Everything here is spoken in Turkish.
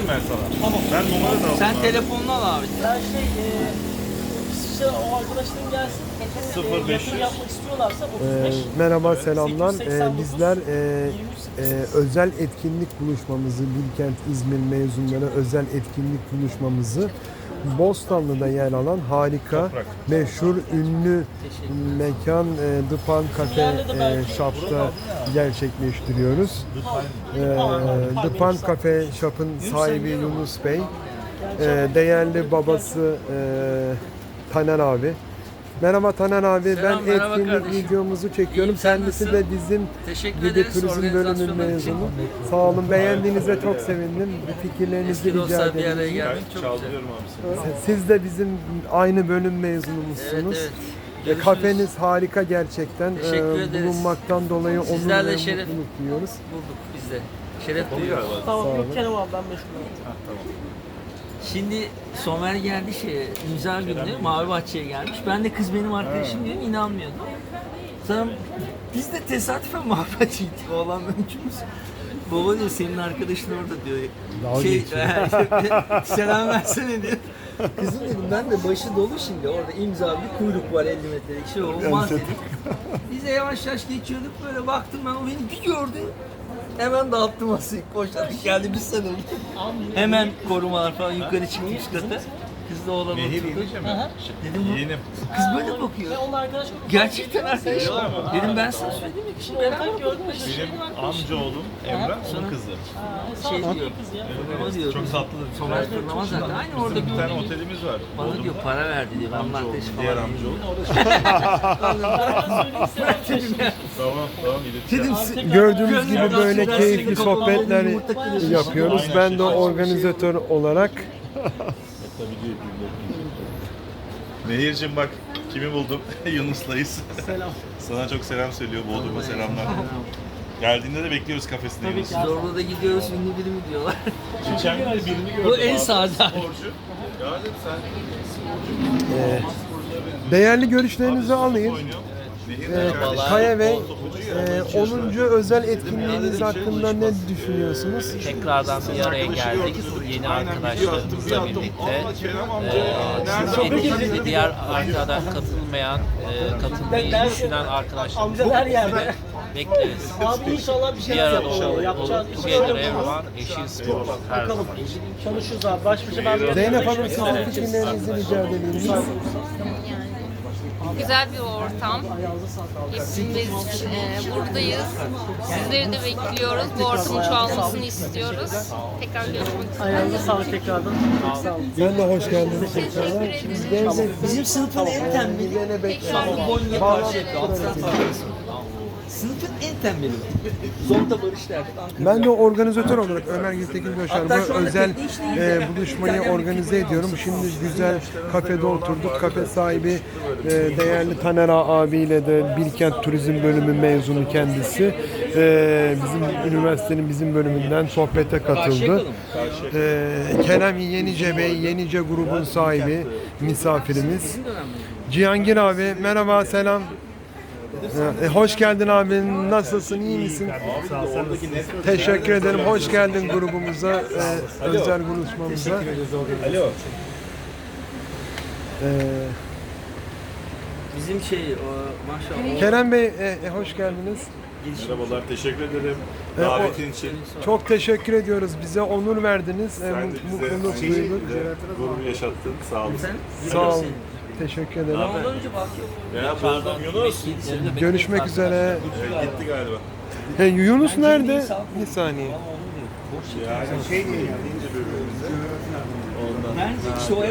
veririm ben sana. Tamam. Ben numara da aldım. Sen abi. telefonunu al abi. Ben şey, e, işte o arkadaşlarım gelsin. Sıfır E, yapmak istiyorlarsa Ee, 35. merhaba e, selamlar. 889, bizler e, 23 e, özel etkinlik buluşmamızı Bilkent İzmir mezunları özel etkinlik buluşmamızı Bostanlı'da yer alan harika, Toprak. meşhur, ünlü mekan e, The Pan Cafe e, Shop'ta gerçekleştiriyoruz. E, The Pan Cafe Shop'ın sahibi Yunus Bey, e, değerli babası e, Taner abi. Merhaba Taner abi, Selam, ben merhaba etkinlik kardeşim. videomuzu çekiyorum. İyiyim, sen Kendisi nasılsın? de bizim Teşekkür gibi ederiz turizm bölümü organizasyonun için. mezunu. Sağ olun, beğendiğinize çok sevindim. Fikirlerinizi Eski rica dostlar bir araya ederim. geldik. Çok güzel. Çaldırıyorum abi seni. Siz de bizim aynı bölüm Evet mezunumuzsunuz. evet. E, Görüşürüz. Kafeniz harika gerçekten. Teşekkür E, ederiz. bulunmaktan dolayı onur Sizlerle ve şeref. mutluluk duyuyoruz. bulduk biz de. Şeref duyuyoruz. Tamam, yok. Kerem abi ben meşgulüm. Şimdi Somer geldi şey imza günü Mavi Bahçe'ye gelmiş. Ben de kız benim arkadaşım diyorum inanmıyordum. Sonra biz de tesadüfen Mavi Bahçe'ye gittik. Oğlan öncümüz. Baba diyor senin arkadaşın orada diyor. Dalga şey, selam versene diyor. Kızım dedim ben de başı dolu şimdi orada imza bir kuyruk var 50 metrelik şey olmaz dedik. Biz de yavaş yavaş geçiyorduk böyle baktım ben o beni bir gördü. Hemen dağıttım masayı koşarak geldi bir sanırım. Hemen korumalar falan yukarı çıkmış kata. Kız da oğlan Nehir oturdu. yenice mi? Dedim bu Yeğenim. kız böyle bakıyor. Ve onun arkadaşı Gerçekten arkadaşım. Dedim ben sana söyledim ya kişi Şimdi beraber ortak gördüm Benim amcaoğlum Emrah, onun kızı. şey şey diyor. kız ya. Bana diyor. Çok tatlıdır. Somer fırlama zaten. Aynı orada Bizim bir tane otelimiz var. bana Bodrum'da. diyor para verdi diyor. Ben Amcaoğlum, arkadaş diğer falan. amcaoğlum. O da Ben söyleyeyim selam Tamam, tamam iletişim. Dedim Gördüğünüz gibi böyle keyifli sohbetler yapıyoruz. Ben de organizatör olarak Nehir'cim bak kimi buldum? Yunus'layız. Selam. Sana çok selam söylüyor. Bodrum'a selamlar. Geldiğinde de bekliyoruz kafesinde Tabii Yunus. Zorla da gidiyoruz ünlü biri mi diyorlar. Geçen gün de birini gördüm. Bu en abi, sade. Sporcu. Ya dedim sen e, değerli görüşlerinizi alayım. oynuyor. E, kardeşim. Kaya Bey, e, 10. özel etkinliğiniz hakkında ne düşünüyorsunuz? Tekrardan bir araya geldik. Yeni arkadaşlarımızla birlikte. Ee, etkinliğe diğer arkadan katılmayan, e, katılmayı düşünen arkadaşlarımızı Amca her yerde. bekleriz. Abi inşallah bir şey Bir arada yapacağız. olalım. Yapacağız. Together everyone, eşit spor her Bakalım. zaman. Çalışıyoruz abi. Baş başa ben Zeynep Hanım sizin fikirlerinizi rica edelim. Güzel bir ortam. Hepimiz e, buradayız. Sizleri de bekliyoruz. Bu ortamın çoğalmasını istiyoruz. Tekrar görüşmek üzere. Ayağınıza sağlık tekrardan. Sağ olun. Ben de hoş geldiniz tekrardan. Bizler Bizim sınıfın en tembeli. Bizlerle bekliyoruz. Bonya Sınıfın en tembeli. Zonta Barış. Ankara. Ben de organizatör olarak Ömer Gültekin Coşar bu özel e, buluşmayı organize ediyorum. Şimdi güzel kafede oturduk. Kafe sahibi e, değerli Taner abiyle de Bilkent Turizm Bölümü mezunu kendisi. E, bizim üniversitenin bizim bölümünden sohbete katıldı. E, Kerem Yenice Bey, Yenice grubun sahibi misafirimiz. Cihangir abi merhaba selam. E, hoş geldin abi. Nasılsın? iyi misin? Teşekkür ederim. Hoş geldin grubumuza, e, özel buluşmamıza. Alo. E, Bizim şey o, maşallah. Kerem Bey, e, e, hoş geldiniz. Merhabalar, teşekkür ederim. E, o- Davetin için. Çok teşekkür ediyoruz. Bize onur verdiniz. E, Sen de bize mutluluk aynı duyduk. şekilde gurur yaşattın. Sağ olun. Sen? Sağ olun. Teşekkür ederim. Ondan önce. Ya buldum Yunus. Görüşmek üzere. Evet, gitti galiba. E, Yunus nerede? Bir saniye. Yani şey deyince bölümümüzde. Ondan. Bence işte o